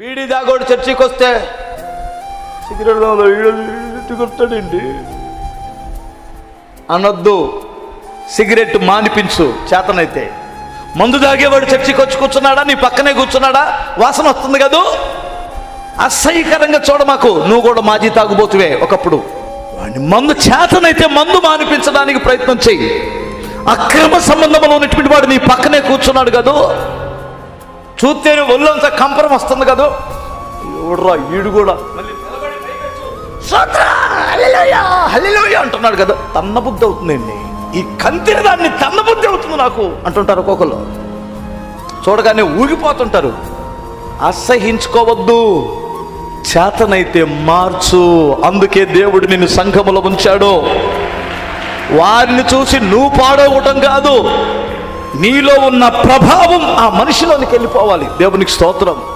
బీడీ దాగోడు చర్చికి వస్తే సిగరెట్ కొడతాడండి అనొద్దు సిగరెట్ మానిపించు చేతనైతే. మందు తాగేవాడు చర్చికి వచ్చి కూర్చున్నాడా? నీ పక్కనే కూర్చున్నాడా? వాసన వస్తుంది కదూ? అసహ్యకరంగా చూడ మాకు. నువ్వు కూడా మాజీ తాగుబోతువే ఒకప్పుడు. వాడిని మందు చేతనైతే మందు మానిపించడానికి ప్రయత్నం చెయ్యి. అక్రమ సంబంధంలో ఉన్నటువంటి వాడు నీ పక్కనే కూర్చున్నాడు కదూ? చూస్తేనే ఒళ్ళంతా కంపరం వస్తుంది కదా? ఎవడ్రా ఈడు కూడా? అంటున్నాడు కదా. తన్న బుద్ధి అవుతుందండి ఈ కంతిన దాన్ని తన్న బుద్ధి అవుతుంది నాకు అంటుంటారు ఒక్కొక్కరు చూడగానే ఊగిపోతుంటారు. అసహించుకోవద్దు. చేతనైతే మార్చు. అందుకే దేవుడు నిన్ను సంఘములో ఉంచాడు. వారిని చూసి నువ్వు పాడవటం కాదు. నీలో ఉన్న ప్రభావం ఆ మనిషిలోనికి వెళ్ళిపోవాలి. దేవునికి స్తోత్రం.